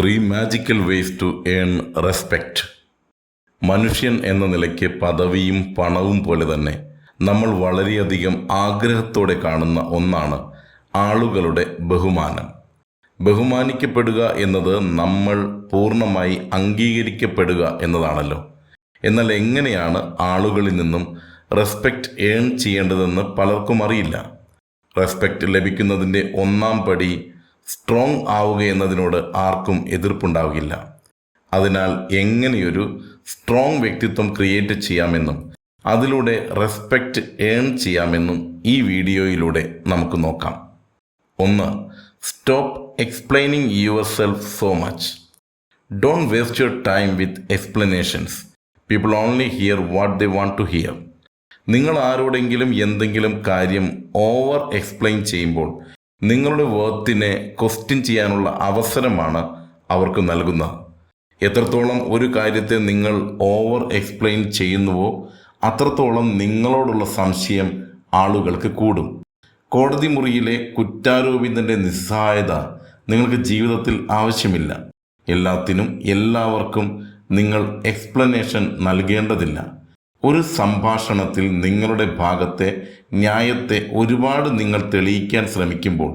Three magical ways to earn respect മനുഷ്യൻ എന്ന നിലയ്ക്ക് പദവിയും പണവും പോലെ തന്നെ നമ്മൾ വളരെയധികം ആഗ്രഹത്തോടെ കാണുന്ന ഒന്നാണ് ആളുകളുടെ ബഹുമാനം. ബഹുമാനിക്കപ്പെടുക എന്നത് നമ്മൾ പൂർണമായി അംഗീകരിക്കപ്പെടുക എന്നതാണല്ലോ. എന്നാൽ എങ്ങനെയാണ് ആളുകളിൽ നിന്നും റെസ്പെക്റ്റ് ഏൺ ചെയ്യേണ്ടതെന്ന് പലർക്കും അറിയില്ല. റെസ്പെക്റ്റ് ലഭിക്കുന്നതിന്റെ ഒന്നാം പടി സ്ട്രോങ് ആവുക എന്നതിനോട് ആർക്കും എതിർപ്പുണ്ടാവുകയില്ല അതിനാൽ എങ്ങനെയൊരു സ്ട്രോങ് വ്യക്തിത്വം ക്രിയേറ്റ് ചെയ്യാമെന്നും അതിലൂടെ റെസ്പെക്റ്റ് ഏൺ ചെയ്യാമെന്നും ഈ വീഡിയോയിലൂടെ നമുക്ക് നോക്കാം. ഒന്ന് stop explaining yourself so much don't waste your time with explanations people only hear what they want to hear നിങ്ങൾ ആരോടെങ്കിലും എന്തെങ്കിലും കാര്യം ഓവർ എക്സ്പ്ലെയിൻ ചെയ്യുമ്പോൾ നിങ്ങളുടെ വർത്തിനെ ക്വസ്റ്റ്യൻ ചെയ്യാനുള്ള അവസരമാണ് അവർക്ക് നൽകുന്നത്. എത്രത്തോളം ഒരു കാര്യത്തെ നിങ്ങൾ ഓവർ എക്സ്പ്ലെയിൻ ചെയ്യുന്നുവോ അത്രത്തോളം നിങ്ങളോടുള്ള സംശയം ആളുകൾക്ക് കൂടും. കോടതി മുറിയിലെ കുറ്റാരോപിതന്റെ നിസ്സഹായത നിങ്ങൾക്ക് ജീവിതത്തിൽ ആവശ്യമില്ല. എല്ലാത്തിനും എല്ലാവർക്കും നിങ്ങൾ എക്സ്പ്ലനേഷൻ നൽകേണ്ടതില്ല. ഒരു സംഭാഷണത്തിൽ നിങ്ങളുടെ ഭാഗത്തെ ന്യായത്തെ ഒരുപാട് നിങ്ങൾ തെളിയിക്കാൻ ശ്രമിക്കുമ്പോൾ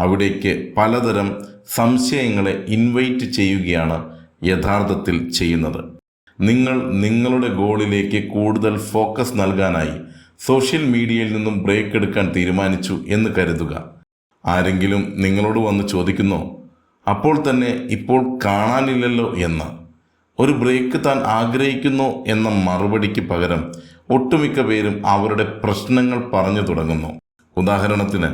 അവിടേക്ക് പലതരം സംശയങ്ങളെ ഇൻവൈറ്റ് ചെയ്യുകയാണ് യഥാർത്ഥത്തിൽ ചെയ്യുന്നത്. നിങ്ങൾ നിങ്ങളുടെ ഗോളിലേക്ക് കൂടുതൽ ഫോക്കസ് നൽകാനായി സോഷ്യൽ മീഡിയയിൽ നിന്നും ബ്രേക്ക് എടുക്കാൻ തീരുമാനിച്ചു എന്ന് കരുതുക. ആരെങ്കിലും നിങ്ങളോട് വന്ന് ചോദിക്കുന്നോ അപ്പോൾ തന്നെ ഇപ്പോൾ കാണാനില്ലല്ലോ എന്ന് ഒരു ബ്രേക്ക് താൻ ആഗ്രഹിക്കുന്നു എന്ന മറുപടിക്ക് പകരം ഒട്ടുമിക്ക പേരും അവരുടെ പ്രശ്നങ്ങൾ പറഞ്ഞു തുടങ്ങുന്നു. ഉദാഹരണത്തിന്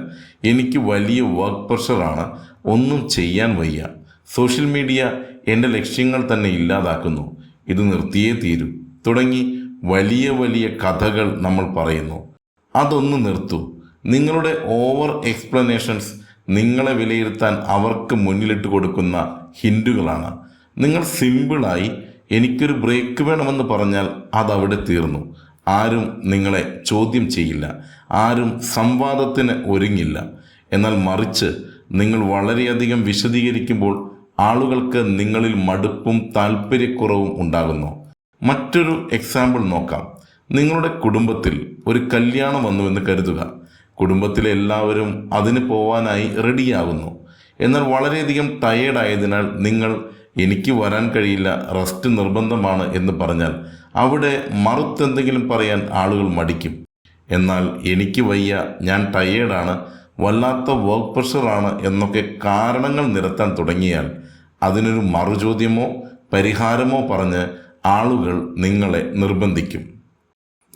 എനിക്ക് വലിയ വർക്ക് പ്രഷറാണ് ഒന്നും ചെയ്യാൻ വയ്യ. സോഷ്യൽ മീഡിയ എന്റെ ലക്ഷ്യങ്ങൾ തന്നെ ഇല്ലാതാക്കുന്നു. ഇത് നിർത്തിയേ തീരൂ. തുടങ്ങി വലിയ വലിയ കഥകൾ നമ്മൾ പറയുന്നു. അതൊന്ന് നിർത്തൂ. നിങ്ങളുടെ ഓവർ എക്സ്പ്ലനേഷൻസ് നിങ്ങളെ വിലയിരുത്താൻ അവർക്ക് മുന്നിലിട്ട് കൊടുക്കുന്ന ഹിൻഡുകളാണ് നിങ്ങൾ സിമ്പിളായി എനിക്കൊരു ബ്രേക്ക് വേണമെന്ന് പറഞ്ഞാൽ അതവിടെ തീർന്നു. ആരും നിങ്ങളെ ചോദ്യം ചെയ്യില്ല. ആരും സംവാദത്തിന് ഒരുങ്ങില്ല. എന്നാൽ മറിച്ച് നിങ്ങൾ വളരെയധികം വിശദീകരിക്കുമ്പോൾ ആളുകൾക്ക് നിങ്ങളിൽ മടുപ്പും താല്പര്യക്കുറവും ഉണ്ടാകുന്നു. മറ്റൊരു എക്സാമ്പിൾ നോക്കാം. നിങ്ങളുടെ കുടുംബത്തിൽ ഒരു കല്യാണം വന്നുവെന്ന് കരുതുക. കുടുംബത്തിലെ എല്ലാവരും അതിന് പോവാനായി റെഡിയാകുന്നു. എന്നാൽ വളരെയധികം ടയേർഡായതിനാൽ നിങ്ങൾ എനിക്ക് വരാൻ കഴിയില്ല റെസ്റ്റ് നിർബന്ധമാണ് എന്ന് പറഞ്ഞാൽ അവിടെ മറുത്തെന്തെങ്കിലും പറയാൻ ആളുകൾ മടിക്കും. എന്നാൽ എനിക്ക് വയ്യ ഞാൻ ടയേർഡാണ് വല്ലാത്ത വർക്ക് പ്രഷറാണ് എന്നൊക്കെ കാരണങ്ങൾ നിരത്താൻ തുടങ്ങിയാൽ അതിനൊരു മറുചോദ്യമോ പരിഹാരമോ പറഞ്ഞ് ആളുകൾ നിങ്ങളെ നിർബന്ധിക്കും.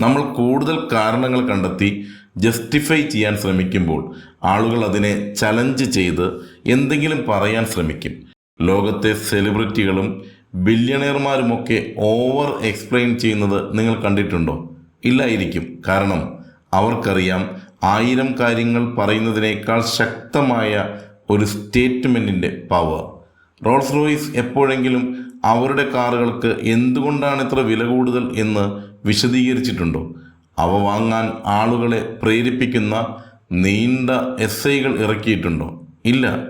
നമ്മൾ കൂടുതൽ കാരണങ്ങൾ കണ്ടെത്തി ജസ്റ്റിഫൈ ചെയ്യാൻ ശ്രമിക്കുമ്പോൾ ആളുകൾ അതിനെ ചലഞ്ച് ചെയ്ത് എന്തെങ്കിലും പറയാൻ ശ്രമിക്കും. ലോകത്തെ സെലിബ്രിറ്റികളും ബില്യണയർമാരുമൊക്കെ ഓവർ എക്സ്പ്ലെയിൻ ചെയ്യുന്നത് നിങ്ങൾ കണ്ടിട്ടുണ്ടോ? ഇല്ലായിരിക്കും. കാരണം അവർക്കറിയാം ആയിരം കാര്യങ്ങൾ പറയുന്നതിനേക്കാൾ ശക്തമായ ഒരു സ്റ്റേറ്റ്മെന്റിന്റെ പവർ. റോൾസ് റോയ്സ് എപ്പോഴെങ്കിലും അവരുടെ കാറുകൾക്ക് എന്തുകൊണ്ടാണ് ഇത്ര വില കൂടുതൽ എന്ന് വിശദീകരിച്ചിട്ടുണ്ടോ? അവ വാങ്ങാൻ ആളുകളെ പ്രേരിപ്പിക്കുന്ന നീണ്ട എസ് ഐകൾ ഇറക്കിയിട്ടുണ്ടോ? ഇല്ല.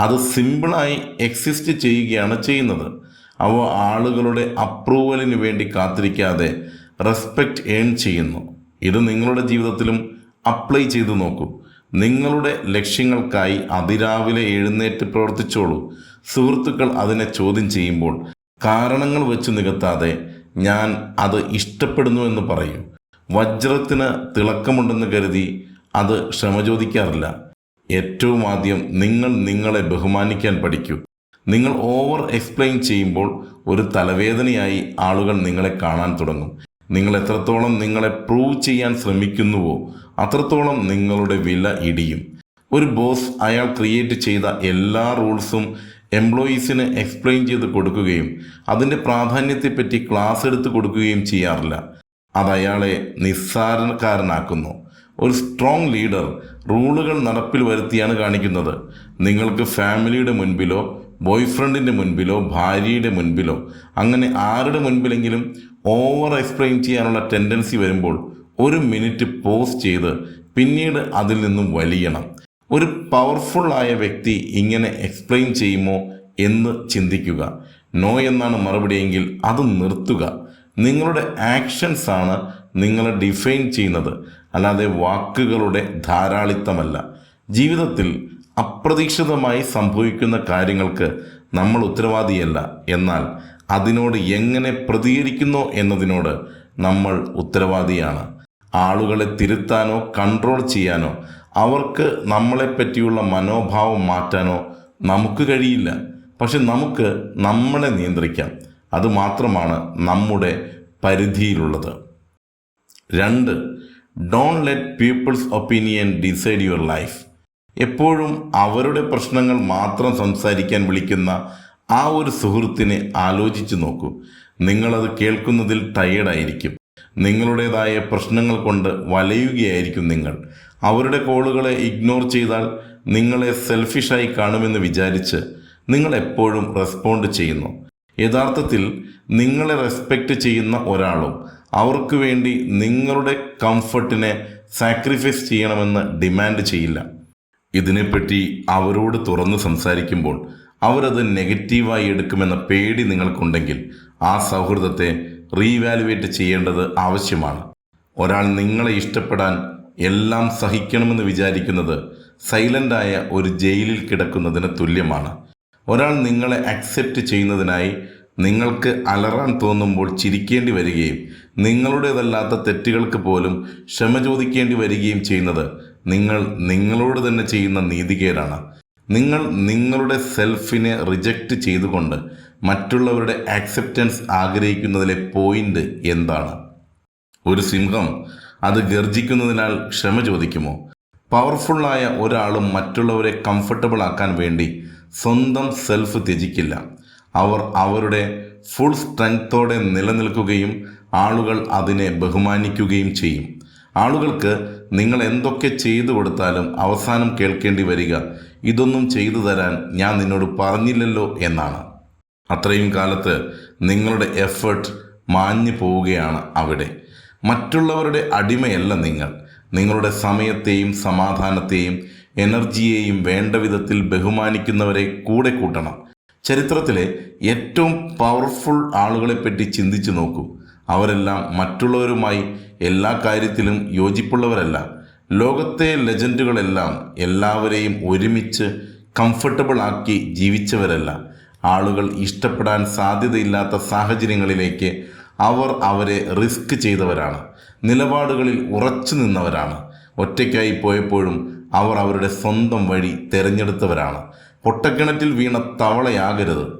അത് സിമ്പിളായി എക്സിസ്റ്റ് ചെയ്യുകയാണ് ചെയ്യുന്നത്. അവ ആളുകളുടെ അപ്രൂവലിന് വേണ്ടി കാത്തിരിക്കാതെ റെസ്പെക്റ്റ് ഏൺ ചെയ്യുന്നു. ഇത് നിങ്ങളുടെ ജീവിതത്തിലും അപ്ലൈ ചെയ്തു നോക്കൂ. നിങ്ങളുടെ ലക്ഷ്യങ്ങൾക്കായി അതിരാവിലെ എഴുന്നേറ്റ് പ്രവർത്തിച്ചോളൂ. സുഹൃത്തുക്കൾ അതിനെ ചോദ്യം ചെയ്യുമ്പോൾ കാരണങ്ങൾ വെച്ച് നികത്താതെ ഞാൻ അത് ഇഷ്ടപ്പെടുന്നു എന്ന് പറയും. വജ്രത്തിന് തിളക്കമുണ്ടെന്ന് കരുതി അത് ക്ഷമ ചോദിക്കാറില്ല. ഏറ്റവും ആദ്യം നിങ്ങൾ നിങ്ങളെ ബഹുമാനിക്കാൻ പഠിക്കൂ. നിങ്ങൾ ഓവർ എക്സ്പ്ലെയിൻ ചെയ്യുമ്പോൾ ഒരു തലവേദനയായി ആളുകൾ നിങ്ങളെ കാണാൻ തുടങ്ങും. നിങ്ങൾ എത്രത്തോളം നിങ്ങളെ പ്രൂവ് ചെയ്യാൻ ശ്രമിക്കുന്നുവോ അത്രത്തോളം നിങ്ങളുടെ വില ഇടിയും. ഒരു ബോസ് അയാൾ ക്രിയേറ്റ് ചെയ്ത എല്ലാ റൂൾസും എംപ്ലോയീസിന് എക്സ്പ്ലെയിൻ ചെയ്ത് കൊടുക്കുകയും അതിന്റെ പ്രാധാന്യത്തെപ്പറ്റി ക്ലാസ് എടുത്ത് കൊടുക്കുകയും ചെയ്യാറില്ല. അത് അയാളെ നിസ്സാരക്കാരനാക്കുന്നു. ഒരു സ്ട്രോങ് ലീഡർ റൂളുകൾ നടപ്പിൽ വരുത്തിയാണ് കാണിക്കുന്നത്. നിങ്ങൾക്ക് ഫാമിലിയുടെ മുൻപിലോ ബോയ് ഫ്രണ്ടിന്റെ മുൻപിലോ ഭാര്യയുടെ മുൻപിലോ അങ്ങനെ ആരുടെ മുൻപിലെങ്കിലും ഓവർ എക്സ്പ്ലെയിൻ ചെയ്യാനുള്ള ടെൻഡൻസി വരുമ്പോൾ ഒരു മിനിറ്റ് പോസ് ചെയ്ത് പിന്നീട് അതിൽ നിന്നും വലിയണം. ഒരു പവർഫുള്ളായ വ്യക്തി ഇങ്ങനെ എക്സ്പ്ലെയിൻ ചെയ്യുമോ എന്ന് ചിന്തിക്കുക. നോ എന്നാണ് മറുപടിയെങ്കിൽ അത് നിർത്തുക. നിങ്ങളുടെ ആക്ഷൻസ് ആണ് നിങ്ങളെ ഡിഫൈൻ ചെയ്യുന്നത്. അല്ലാതെ വാക്കുകളുടെ ധാരാളിത്തമല്ല. ജീവിതത്തിൽ അപ്രതീക്ഷിതമായി സംഭവിക്കുന്ന കാര്യങ്ങൾക്ക് നമ്മൾ ഉത്തരവാദിയല്ല. എന്നാൽ അതിനോട് എങ്ങനെ പ്രതികരിക്കുന്നു എന്നതിനോട് നമ്മൾ ഉത്തരവാദിയാണ്. ആളുകളെ തിരുത്താനോ കൺട്രോൾ ചെയ്യാനോ അവർക്ക് നമ്മളെപ്പറ്റിയുള്ള മനോഭാവം മാറ്റാനോ നമുക്ക് കഴിയില്ല. പക്ഷെ നമുക്ക് നമ്മളെ നിയന്ത്രിക്കാം. അതുമാത്രമാണ് നമ്മുടെ പരിധിയിലുള്ളത്. രണ്ട് don't let people's opinion decide your life എപ്പോഴും അവരുടെ പ്രശ്നങ്ങൾ മാത്രം സംസാരിക്കാൻ വിളിക്കുന്ന ആ ഒരു സുഹൃത്തിനെ ആലോചിച്ചു നോക്കൂ. നിങ്ങളത് കേൾക്കുന്നതിൽ ടയേർഡായിരിക്കും നിങ്ങളുടേതായ പ്രശ്നങ്ങൾ കൊണ്ട് വലയുകയായിരിക്കും നിങ്ങൾ. അവരുടെ കോളുകളെ ഇഗ്നോർ ചെയ്താൽ നിങ്ങളെ സെൽഫിഷായി കാണുമെന്ന് വിചാരിച്ച് നിങ്ങൾ എപ്പോഴും റെസ്പോണ്ട് ചെയ്യുന്നു. യഥാർത്ഥത്തിൽ നിങ്ങളെ റെസ്പെക്റ്റ് ചെയ്യുന്ന ഒരാളും അവർക്ക് വേണ്ടി നിങ്ങളുടെ കംഫർട്ടിനെ സാക്രിഫൈസ് ചെയ്യണമെന്ന് ഡിമാൻഡ് ചെയ്യില്ല. ഇതിനെപ്പറ്റി അവരോട് തുറന്ന് സംസാരിക്കുമ്പോൾ അവരത് നെഗറ്റീവായി എടുക്കുമെന്ന പേടി നിങ്ങൾക്കുണ്ടെങ്കിൽ ആ സൗഹൃദത്തെ റീവാലുവേറ്റ് ചെയ്യേണ്ടത് ആവശ്യമാണ്. ഒരാൾ നിങ്ങളെ ഇഷ്ടപ്പെടാൻ എല്ലാം സഹിക്കണമെന്ന് വിചാരിക്കുന്നത് സൈലന്റായ ഒരു ജയിലിൽ കിടക്കുന്നതിന് തുല്യമാണ്. ഒരാൾ നിങ്ങളെ അക്സെപ്റ്റ് ചെയ്യുന്നതിനായി നിങ്ങൾക്ക് അലറാൻ തോന്നുമ്പോൾ ചിരിക്കേണ്ടി വരികയും നിങ്ങളുടേതല്ലാത്ത തെറ്റുകൾക്ക് പോലും ക്ഷമ ചോദിക്കേണ്ടി വരികയും ചെയ്യുന്നത് നിങ്ങൾ നിങ്ങളോട് തന്നെ ചെയ്യുന്ന നീതികേടാണ്. നിങ്ങൾ നിങ്ങളുടെ സെൽഫിനെ റിജക്റ്റ് ചെയ്തുകൊണ്ട് മറ്റുള്ളവരുടെ ആക്സെപ്റ്റൻസ് ആഗ്രഹിക്കുന്നതിലെ പോയിന്റ് എന്താണ്? ഒരു സിംഹം അത് ഗർജിക്കുന്നതിനാൽ ക്ഷമ ചോദിക്കുമോ? പവർഫുള്ളായ ഒരാളും മറ്റുള്ളവരെ കംഫർട്ടബിൾ ആക്കാൻ വേണ്ടി സ്വന്തം സെൽഫ് ത്യജിക്കില്ല. അവർ അവരുടെ ഫുൾ സ്ട്രെങ്ത്തോടെ നിലനിൽക്കുകയും ആളുകൾ അതിനെ ബഹുമാനിക്കുകയും ചെയ്യും. ആളുകൾക്ക് നിങ്ങൾ എന്തൊക്കെ ചെയ്തു കൊടുത്താലും അവസാനം കേൾക്കേണ്ടി വരിക. ഇതൊന്നും ചെയ്തു തരാൻ ഞാൻ നിന്നോട് പറഞ്ഞില്ലല്ലോ എന്നാണ്. അത്രയും കാലത്ത് നിങ്ങളുടെ എഫേർട്ട് മാഞ്ഞു പോവുകയാണ് അവിടെ. മറ്റുള്ളവരുടെ അടിമയല്ല നിങ്ങൾ. നിങ്ങളുടെ സമയത്തെയും സമാധാനത്തെയും എനർജിയെയും വേണ്ട വിധത്തിൽ ബഹുമാനിക്കുന്നവരെ കൂടെ കൂട്ടണം. ചരിത്രത്തിലെ ഏറ്റവും പവർഫുൾ ആളുകളെപ്പറ്റി ചിന്തിച്ചു നോക്കൂ. അവരെല്ലാം മറ്റുള്ളവരുമായി എല്ലാ കാര്യത്തിലും യോജിപ്പുള്ളവരല്ല. ലോകത്തെ ലെജൻഡുകളെല്ലാം എല്ലാവരെയും ഒരുമിച്ച് കംഫർട്ടബിൾ ആക്കി ജീവിച്ചവരല്ല. ആളുകൾ ഇഷ്ടപ്പെടാൻ സാധ്യതയില്ലാത്ത സാഹചര്യങ്ങളിലേക്ക് അവർ അവരെ റിസ്ക് ചെയ്തവരാണ്. നിലപാടുകളിൽ ഉറച്ചു നിന്നവരാണ്. ഒറ്റയ്ക്കായി പോയപ്പോഴും അവർ അവരുടെ സ്വന്തം വഴി തിരഞ്ഞെടുത്തവരാണ്. പൊട്ടക്കിണറ്റിൽ വീണ തവളയാകരുത്.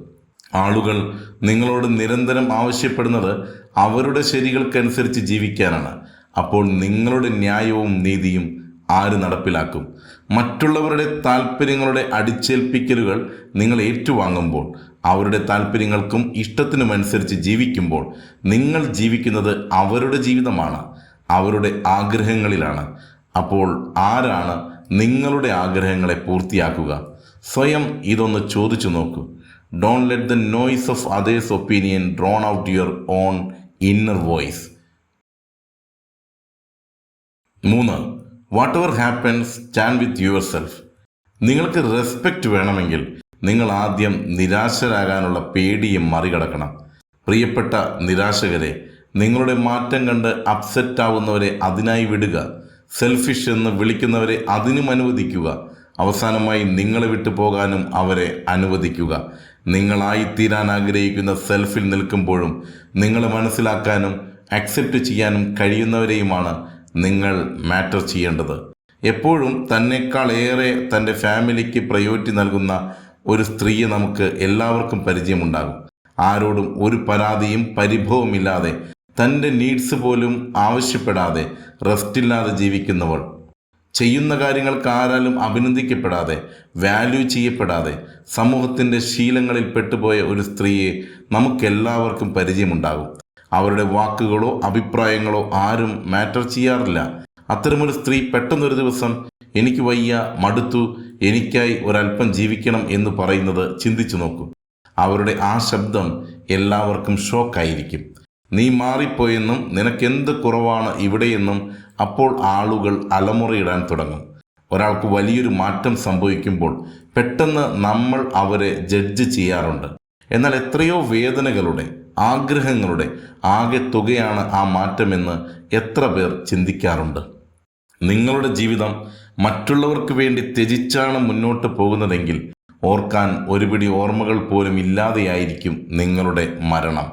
ആളുകൾ നിങ്ങളോട് നിരന്തരം ആവശ്യപ്പെടുന്നത് അവരുടെ ശരികൾക്കനുസരിച്ച് ജീവിക്കാനാണ്. അപ്പോൾ നിങ്ങളുടെ ന്യായവും നീതിയും ആര് നടപ്പിലാക്കും? മറ്റുള്ളവരുടെ താല്പര്യങ്ങളുടെ അടിച്ചേൽപ്പിക്കലുകൾ നിങ്ങൾ ഏറ്റുവാങ്ങുമ്പോൾ അവരുടെ താല്പര്യങ്ങൾക്കും ഇഷ്ടത്തിനുമനുസരിച്ച് ജീവിക്കുമ്പോൾ നിങ്ങൾ ജീവിക്കുന്നത് അവരുടെ ജീവിതമാണ് അവരുടെ ആഗ്രഹങ്ങളിലാണ്. അപ്പോൾ ആരാണ് നിങ്ങളുടെ ആഗ്രഹങ്ങളെ പൂർത്തിയാക്കുക? സ്വയം ഇതൊന്ന് ചോദിച്ചു നോക്കൂ. Don't let the noise of others opinion drown out your own inner voice മൂന്ന്. Whatever happens stand with yourself നിങ്ങൾക്ക് റെസ്പെക്റ്റ് വേണമെങ്കിൽ നിങ്ങൾ ആദ്യം നിരാശരാകാനുള്ള പേടിയും മറികടക്കണം. പ്രിയപ്പെട്ട നിരാശകരെ നിങ്ങളുടെ മാറ്റം കണ്ട് അപ്സെറ്റ് ആവുന്നവരെ അതിനായി വിടുക. സെൽഫിഷ് എന്ന് വിളിക്കുന്നവരെ അതിനും അനുവദിക്കുക. അവസാനമായി നിങ്ങളെ വിട്ടു പോകാനും അവരെ അനുവദിക്കുക. നിങ്ങളായിത്തീരാൻ ആഗ്രഹിക്കുന്ന സെൽഫിൽ നിൽക്കുമ്പോഴും നിങ്ങൾ മനസ്സിലാക്കാനും അക്സെപ്റ്റ് ചെയ്യാനും കഴിയുന്നവരെയുമാണ് നിങ്ങൾ മാറ്റർ ചെയ്യേണ്ടത്. എപ്പോഴും തന്നെക്കാൾ ഏറെ തന്റെ ഫാമിലിക്ക് പ്രയോറിറ്റി നൽകുന്ന ഒരു സ്ത്രീയെ നമുക്ക് എല്ലാവർക്കും പരിചയമുണ്ടാകും. ആരോടും ഒരു പരാതിയും പരിഭവമില്ലാതെ തന്റെ നീഡ്സ് പോലും ആവശ്യപ്പെടാതെ റെസ്റ്റില്ലാതെ ജീവിക്കുന്നവൾ. ചെയ്യുന്ന കാര്യങ്ങൾക്ക് ആരാലും അഭിനന്ദിക്കപ്പെടാതെ വാല്യൂ ചെയ്യപ്പെടാതെ സമൂഹത്തിന്റെ ശീലങ്ങളിൽ പെട്ടുപോയ ഒരു സ്ത്രീയെ നമുക്കെല്ലാവർക്കും പരിചയമുണ്ടാകും. അവരുടെ വാക്കുകളോ അഭിപ്രായങ്ങളോ ആരും മാറ്റർ ചെയ്യാറില്ല. അത്തരമൊരു സ്ത്രീ പെട്ടെന്നൊരു ദിവസം എനിക്ക് വയ്യ മടുത്തു എനിക്കായി ഒരല്പം ജീവിക്കണം എന്ന് പറയുന്നത് ചിന്തിച്ചു നോക്കൂ. അവരുടെ ആ ശബ്ദം എല്ലാവർക്കും ഷോക്കായിരിക്കും നീ മാറിപ്പോയെന്നും നിനക്കെന്ത് കുറവാണ് ഇവിടെയെന്നും അപ്പോൾ ആളുകൾ അലമുറയിടാൻ തുടങ്ങും. ഒരാൾക്ക് വലിയൊരു മാറ്റം സംഭവിക്കുമ്പോൾ പെട്ടെന്ന് നമ്മൾ അവരെ ജഡ്ജ് ചെയ്യാറുണ്ട്. എന്നാൽ എത്രയോ വേദനകളുടെ ആഗ്രഹങ്ങളുടെ ആകെ തുകയാണ് ആ മാറ്റമെന്ന് എത്ര പേർ ചിന്തിക്കാറുണ്ട്. നിങ്ങളുടെ ജീവിതം മറ്റുള്ളവർക്ക് വേണ്ടി ത്യജിച്ചാണ് മുന്നോട്ട് പോകുന്നതെങ്കിൽ ഓർക്കാൻ ഒരുപിടി ഓർമ്മകൾ പോലും ഇല്ലാതെയായിരിക്കും നിങ്ങളുടെ മരണം.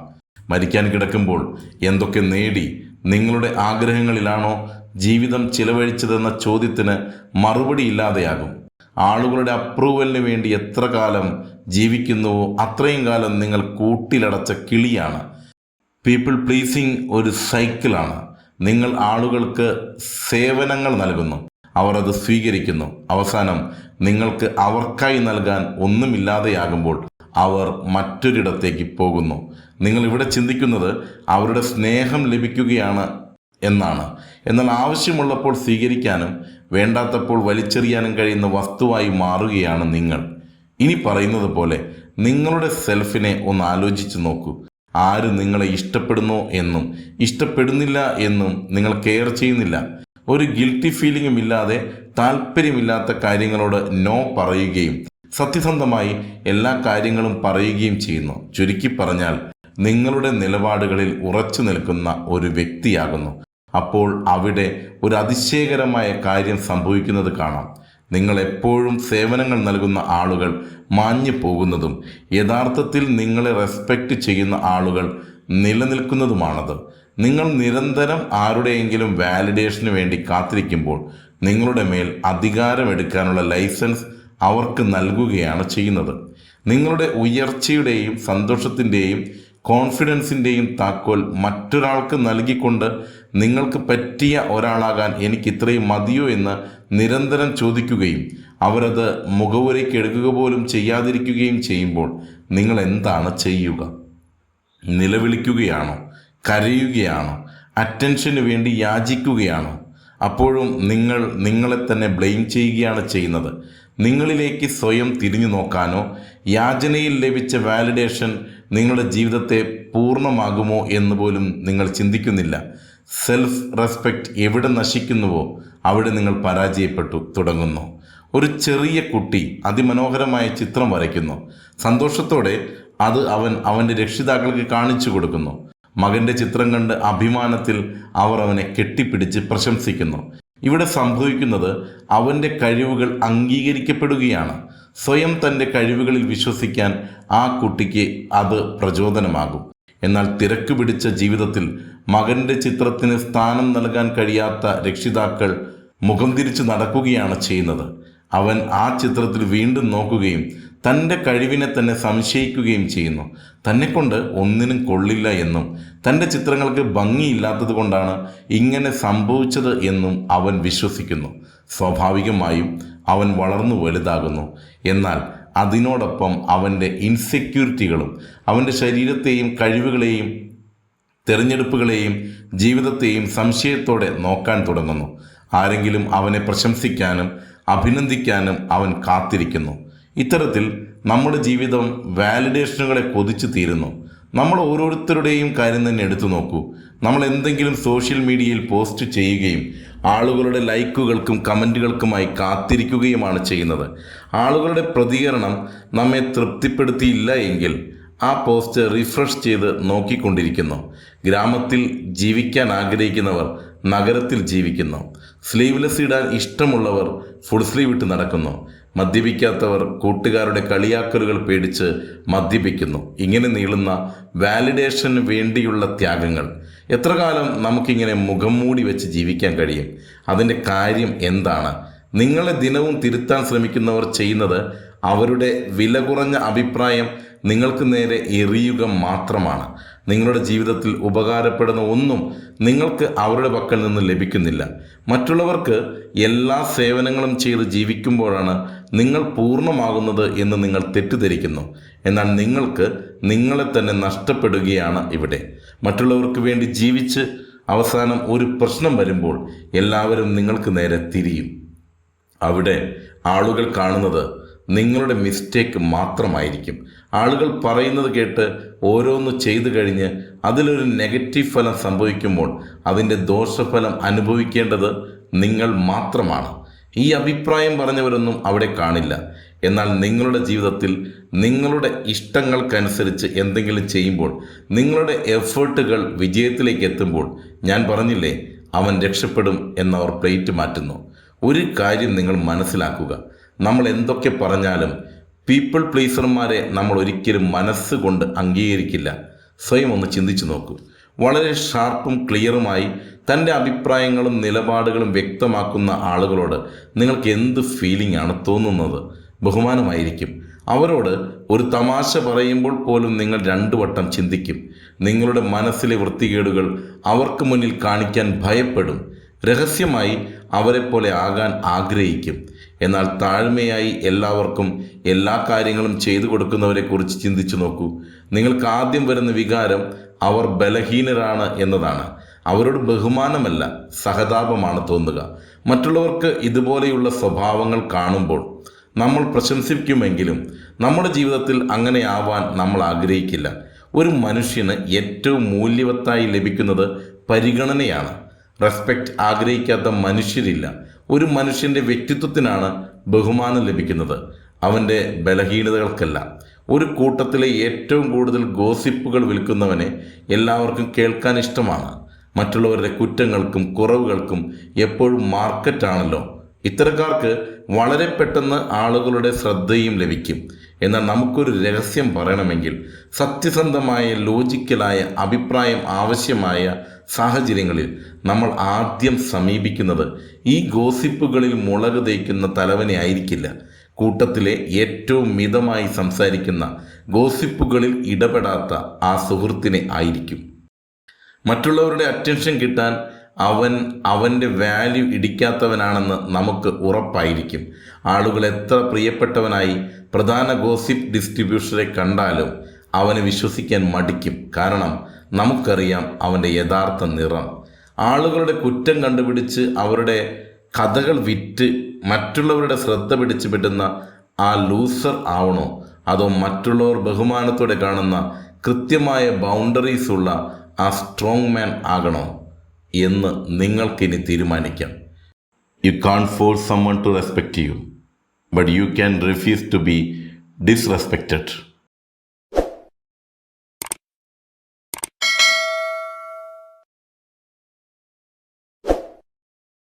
മരിക്കാൻ കിടക്കുമ്പോൾ എന്തൊക്കെ നേടി നിങ്ങളുടെ ആഗ്രഹങ്ങളിലാണോ ജീവിതം ചിലവഴിച്ചതെന്ന ചോദ്യത്തിന് മറുപടി ഇല്ലാതെയാകും ആളുകളുടെ അപ്രൂവലിന് വേണ്ടി എത്ര കാലം ജീവിക്കുന്നുവോ അത്രയും കാലം നിങ്ങൾ കൂട്ടിലടച്ച കിളിയാണ്. പീപ്പിൾ പ്ലീസിങ് ഒരു സൈക്കിളാണ്. നിങ്ങൾ ആളുകൾക്ക് സേവനങ്ങൾ നൽകുന്നു. അവർ അത് സ്വീകരിക്കുന്നു. അവസാനം നിങ്ങൾക്ക് അവർക്കായി നൽകാൻ ഒന്നുമില്ലാതെയാകുമ്പോൾ അവർ മറ്റൊരിടത്തേക്ക് പോകുന്നു. നിങ്ങൾ ഇവിടെ ചിന്തിക്കുന്നത് അവരുടെ സ്നേഹം ലഭിക്കുകയാണ് എന്നാണ്. എന്നാൽ ആവശ്യമുള്ളപ്പോൾ സ്വീകരിക്കാനും വേണ്ടാത്തപ്പോൾ വലിച്ചെറിയാനും കഴിയുന്ന വസ്തുവായി മാറുകയാണ് നിങ്ങൾ. ഇനി പറയുന്നത് പോലെ നിങ്ങളുടെ സെൽഫിനെ ഒന്ന് ആലോചിച്ച് നോക്കൂ. ആര് നിങ്ങളെ ഇഷ്ടപ്പെടുന്നു എന്നും ഇഷ്ടപ്പെടുന്നില്ല എന്നും നിങ്ങൾ കെയർ ചെയ്യുന്നില്ല. ഒരു ഗിൽറ്റി ഫീലിംഗും ഇല്ലാതെ താല്പര്യമില്ലാത്ത കാര്യങ്ങളോട് നോ പറയുകയും സത്യസന്ധമായി എല്ലാ കാര്യങ്ങളും പറയുകയും ചെയ്യുന്നു. ചുരുക്കി പറഞ്ഞാൽ നിങ്ങളുടെ നിലപാടുകളിൽ ഉറച്ചു നിൽക്കുന്ന ഒരു വ്യക്തിയാകുന്നു. അപ്പോൾ അവിടെ ഒരു അതിശയകരമായ കാര്യം സംഭവിക്കുന്നത് കാണാം. നിങ്ങൾ എപ്പോഴും സേവനങ്ങൾ നൽകുന്ന ആളുകൾ മാഞ്ഞു പോകുന്നതും യഥാർത്ഥത്തിൽ നിങ്ങളെ റെസ്പെക്റ്റ് ചെയ്യുന്ന ആളുകൾ നിലനിൽക്കുന്നതുമാണത്. നിങ്ങൾ നിരന്തരം ആരുടെയെങ്കിലും വാലിഡേഷന് വേണ്ടി കാത്തിരിക്കുമ്പോൾ നിങ്ങളുടെ മേൽ അധികാരമെടുക്കാനുള്ള ലൈസൻസ് അവർക്ക് നൽകുകയാണ് ചെയ്യുന്നത്. നിങ്ങളുടെ ഉയർച്ചയുടെയും സന്തോഷത്തിന്റെയും കോൺഫിഡൻസിന്റെയും താക്കോൽ മറ്റൊരാൾക്ക് നൽകിക്കൊണ്ട് നിങ്ങൾക്ക് പറ്റിയ ഒരാളാകാൻ എനിക്ക് ഇത്രയും മതിയോ എന്ന് നിരന്തരം ചോദിക്കുകയും അവരത് മുഖവുരയ്ക്ക് എടുക്കുക പോലും ചെയ്യാതിരിക്കുകയും ചെയ്യുമ്പോൾ നിങ്ങൾ എന്താണ് ചെയ്യുക? നിലവിളിക്കുകയാണോ? കരയുകയാണോ? അറ്റൻഷന് വേണ്ടി യാചിക്കുകയാണോ? അപ്പോഴും നിങ്ങൾ നിങ്ങളെ തന്നെ ബ്ലെയിം ചെയ്യുകയാണ് ചെയ്യുന്നത്. നിങ്ങളിലേക്ക് സ്വയം തിരിഞ്ഞു നോക്കാനോ യാചനയിൽ ലഭിച്ച വാലിഡേഷൻ നിങ്ങളുടെ ജീവിതത്തെ പൂർണമാകുമോ എന്ന് പോലും നിങ്ങൾ ചിന്തിക്കുന്നില്ല. സെൽഫ് റെസ്പെക്റ്റ് എവിടെ നശിക്കുന്നുവോ അവിടെ നിങ്ങൾ പരാജയപ്പെട്ടു തുടങ്ങുന്നു. ഒരു ചെറിയ കുട്ടി അതിമനോഹരമായ ചിത്രം വരയ്ക്കുന്നു. സന്തോഷത്തോടെ അത് അവൻ അവന്റെ രക്ഷിതാക്കൾക്ക് കാണിച്ചു കൊടുക്കുന്നു. മകന്റെ ചിത്രം കണ്ട് അഭിമാനത്തിൽ അവർ അവനെ കെട്ടിപ്പിടിച്ച് പ്രശംസിക്കുന്നു. ഇവിടെ സംഭവിക്കുന്നത് അവന്റെ കഴിവുകൾ അംഗീകരിക്കപ്പെടുകയാണ്. സ്വയം തന്റെ കഴിവുകളിൽ വിശ്വസിക്കാൻ ആ കുട്ടിക്ക് അത് പ്രചോദനമാകും. എന്നാൽ തിരക്ക് പിടിച്ച ജീവിതത്തിൽ മകന്റെ ചിത്രത്തിന് സ്ഥാനം നൽകാൻ കഴിയാത്ത രക്ഷിതാക്കൾ മുഖം തിരിച്ച് നടക്കുകയാണ് ചെയ്യുന്നത്. അവൻ ആ ചിത്രത്തിൽ വീണ്ടും നോക്കുകയും തന്റെ കഴിവിനെ തന്നെ സംശയിക്കുകയും ചെയ്യുന്നു. തന്നെക്കൊണ്ട് ഒന്നിനും കൊള്ളില്ല എന്നും തന്റെ ചിത്രങ്ങൾക്ക് ഭംഗിയില്ലാത്തത് കൊണ്ടാണ് ഇങ്ങനെ സംഭവിച്ചത് എന്നും അവൻ വിശ്വസിക്കുന്നു. സ്വാഭാവികമായും അവൻ വളർന്നു വലുതാകുന്നു. എന്നാൽ അതിനോടൊപ്പം അവന്റെ ഇൻസെക്യൂരിറ്റികളും അവന്റെ ശരീരത്തെയും കഴിവുകളെയും തിരഞ്ഞെടുപ്പുകളെയും ജീവിതത്തെയും സംശയത്തോടെ നോക്കാൻ തുടങ്ങുന്നു. ആരെങ്കിലും അവനെ പ്രശംസിക്കാനും അഭിനന്ദിക്കാനും അവൻ കാത്തിരിക്കുന്നു. ഇത്തരത്തിൽ നമ്മുടെ ജീവിതം വാലിഡേഷനുകളെ കൊതിച്ചു തീരുന്നു. നമ്മൾ ഓരോരുത്തരുടെയും കാര്യം തന്നെ എടുത്തു നോക്കൂ. നമ്മൾ എന്തെങ്കിലും സോഷ്യൽ മീഡിയയിൽ പോസ്റ്റ് ചെയ്യുകയും ആളുകളുടെ ലൈക്കുകൾക്കും കമന്റുകൾക്കുമായി കാത്തിരിക്കുകയുമാണ് ചെയ്യുന്നത്. ആളുകളുടെ പ്രതികരണം നമ്മെ തൃപ്തിപ്പെടുത്തിയില്ല എങ്കിൽ ആ പോസ്റ്റ് റിഫ്രഷ് ചെയ്ത് നോക്കിക്കൊണ്ടിരിക്കുന്നു. ഗ്രാമത്തിൽ ജീവിക്കാൻ ആഗ്രഹിക്കുന്നവർ നഗരത്തിൽ ജീവിക്കുന്നു. സ്ലീവ്ലെസ് ഇടാൻ ഇഷ്ടമുള്ളവർ ഫുൾ സ്ലീവ് ഇട്ട് നടക്കുന്നു. മദ്യപിക്കാത്തവർ കൂട്ടുകാരുടെ കളിയാക്കലുകൾ പേടിച്ച് മദ്യപിക്കുന്നു. ഇങ്ങനെ നീളുന്ന വാലിഡേഷന് വേണ്ടിയുള്ള ത്യാഗങ്ങൾ. എത്ര കാലം നമുക്കിങ്ങനെ മുഖം മൂടി വെച്ച് ജീവിക്കാൻ കഴിയും? അതിന്റെ കാര്യം എന്താണ്? നിങ്ങളെ ദിനവും തിരുത്താൻ ശ്രമിക്കുന്നവർ ചെയ്യുന്നത് അവരുടെ വില കുറഞ്ഞ അഭിപ്രായം നിങ്ങൾക്ക് നേരെ എറിയുക മാത്രമാണ്. നിങ്ങളുടെ ജീവിതത്തിൽ ഉപകാരപ്പെടുന്ന ഒന്നും നിങ്ങൾക്ക് അവരുടെ പക്കൽ നിന്ന് ലഭിക്കുന്നില്ല. മറ്റുള്ളവർക്ക് എല്ലാ സേവനങ്ങളും ചെയ്ത് ജീവിക്കുമ്പോഴാണ് നിങ്ങൾ പൂർണമാകുന്നത് എന്ന് നിങ്ങൾ തെറ്റിദ്ധരിക്കുന്നു. എന്നാൽ നിങ്ങൾക്ക് നിങ്ങളെ തന്നെ നഷ്ടപ്പെടുകയാണ് ഇവിടെ. മറ്റുള്ളവർക്ക് വേണ്ടി ജീവിച്ച് അവസാനം ഒരു പ്രശ്നം വരുമ്പോൾ എല്ലാവരും നിങ്ങൾക്ക് നേരെ തിരിയും. അവിടെ ആളുകൾ കാണുന്നത് നിങ്ങളുടെ മിസ്റ്റേക്ക് മാത്രമായിരിക്കും. ആളുകൾ പറയുന്നത് കേട്ട് ഓരോന്ന് ചെയ്തു കഴിഞ്ഞ് അതിലൊരു നെഗറ്റീവ് ഫലം സംഭവിക്കുമ്പോൾ അതിന്റെ ദോഷഫലം അനുഭവിക്കേണ്ടത് നിങ്ങൾ മാത്രമാണ്. ഈ അഭിപ്രായം പറഞ്ഞവരൊന്നും അവിടെ കാണില്ല. എന്നാൽ നിങ്ങളുടെ ജീവിതത്തിൽ നിങ്ങളുടെ ഇഷ്ടങ്ങൾക്കനുസരിച്ച് എന്തെങ്കിലും ചെയ്യുമ്പോൾ നിങ്ങളുടെ എഫേർട്ടുകൾ വിജയത്തിലേക്ക് എത്തുമ്പോൾ ഞാൻ പറഞ്ഞില്ലേ അവൻ രക്ഷപ്പെടും എന്നവർ പ്ലേറ്റ് മാറ്റുന്നു. ഒരു കാര്യം നിങ്ങൾ മനസ്സിലാക്കുക. നമ്മൾ എന്തൊക്കെ പറഞ്ഞാലും പീപ്പിൾ പ്ലീസർമാരെ നമ്മൾ ഒരിക്കലും മനസ്സുകൊണ്ട് അംഗീകരിക്കില്ല. സ്വയം ഒന്ന് ചിന്തിച്ചു നോക്കൂ. വളരെ ഷാർപ്പും ക്ലിയറുമായി തന്റെ അഭിപ്രായങ്ങളും നിലപാടുകളും വ്യക്തമാക്കുന്ന ആളുകളോട് നിങ്ങൾക്ക് എന്ത് ഫീലിംഗ് ആണ് തോന്നുന്നത്? ബഹുമാനമായിരിക്കും. അവരോട് ഒരു തമാശ പറയുമ്പോൾ പോലും നിങ്ങൾ രണ്ടു വട്ടം ചിന്തിക്കും. നിങ്ങളുടെ മനസ്സിലെ വൃത്തികേടുകൾ അവർക്ക് മുന്നിൽ കാണിക്കാൻ ഭയപ്പെടും. രഹസ്യമായി അവരെപ്പോലെ ആകാൻ ആഗ്രഹിക്കും. എന്നാൽ താഴ്മയായി എല്ലാവർക്കും എല്ലാ കാര്യങ്ങളും ചെയ്തു കൊടുക്കുന്നവരെക്കുറിച്ച് ചിന്തിച്ചു നോക്കൂ. നിങ്ങൾക്ക് ആദ്യം വരുന്ന വികാരം അവർ ബലഹീനരാണ് എന്നതാണ്. അവരോട് ബഹുമാനമല്ല സഹതാപമാണ് തോന്നുക. മറ്റുള്ളവർക്ക് ഇതുപോലെയുള്ള സ്വഭാവങ്ങൾ കാണുമ്പോൾ നമ്മൾ പ്രശംസിക്കുമെങ്കിലും നമ്മുടെ ജീവിതത്തിൽ അങ്ങനെ ആവാൻ നമ്മൾ ആഗ്രഹിക്കില്ല. ഒരു മനുഷ്യന് ഏറ്റവും മൂല്യവത്തായി ലഭിക്കുന്നത് പരിഗണനയാണ്. റെസ്പെക്റ്റ് ആഗ്രഹിക്കാത്ത മനുഷ്യരില്ല. ഒരു മനുഷ്യന്റെ വ്യക്തിത്വത്തിനാണ് ബഹുമാനം ലഭിക്കുന്നത്. അവന്റെ ബലഹീനതകൾക്കല്ല. ഒരു കൂട്ടത്തിലെ ഏറ്റവും കൂടുതൽ ഗോസിപ്പുകൾ വിൽക്കുന്നവനെ എല്ലാവർക്കും കേൾക്കാൻ ഇഷ്ടമാണ്. മറ്റുള്ളവരുടെ കുറ്റങ്ങൾക്കും കുറവുകൾക്കും എപ്പോഴും മാർക്കറ്റാണല്ലോ. ഇത്തരക്കാർക്ക് വളരെ പെട്ടെന്ന് ആളുകളുടെ ശ്രദ്ധയും ലഭിക്കും. എന്നാൽ നമുക്കൊരു രഹസ്യം പറയണമെങ്കിൽ സത്യസന്ധമായ ലോജിക്കലായ അഭിപ്രായം ആവശ്യമായ സാഹചര്യങ്ങളിൽ നമ്മൾ ആദ്യം സമീപിക്കുന്നത് ഈ ഗോസിപ്പുകളിൽ മുളക് തേക്കുന്ന തലവനെ ആയിരിക്കില്ല. കൂട്ടത്തിലെ ഏറ്റവും മിതമായി സംസാരിക്കുന്ന ഗോസിപ്പുകളിൽ ഇടപെടാത്ത ആ സുഹൃത്തിനെ ആയിരിക്കും. മറ്റുള്ളവരുടെ അറ്റൻഷൻ കിട്ടാൻ അവൻ അവന്റെ വാല്യൂ ഇടിക്കാത്തവനാണെന്ന് നമുക്ക് ഉറപ്പായിരിക്കും. ആളുകൾ എത്ര പ്രിയപ്പെട്ടവനായി പ്രധാന ഗോസിപ്പ് ഡിസ്ട്രിബ്യൂഷനെ കണ്ടാലും അവനെ വിശ്വസിക്കാൻ മടിക്കും. കാരണം നമുക്കറിയാം അവന്റെ യഥാർത്ഥ നിറം. ആളുകളുടെ കുറ്റം കണ്ടുപിടിച്ച് അവരുടെ കഥകൾ വിറ്റ് മറ്റുള്ളവരുടെ ശ്രദ്ധ പിടിച്ചു പറ്റുന്ന ആ ലൂസർ ആവണോ? അതോ മറ്റുള്ളവർ ബഹുമാനത്തോടെ കാണുന്ന കൃത്യമായ ബൗണ്ടറീസ് ഉള്ള ആ സ്ട്രോങ് മാൻ ആകണോ? എന്ന് നിങ്ങൾക്കിനി തീരുമാനിക്കാം. You can't force someone to respect you but you can refuse to be disrespected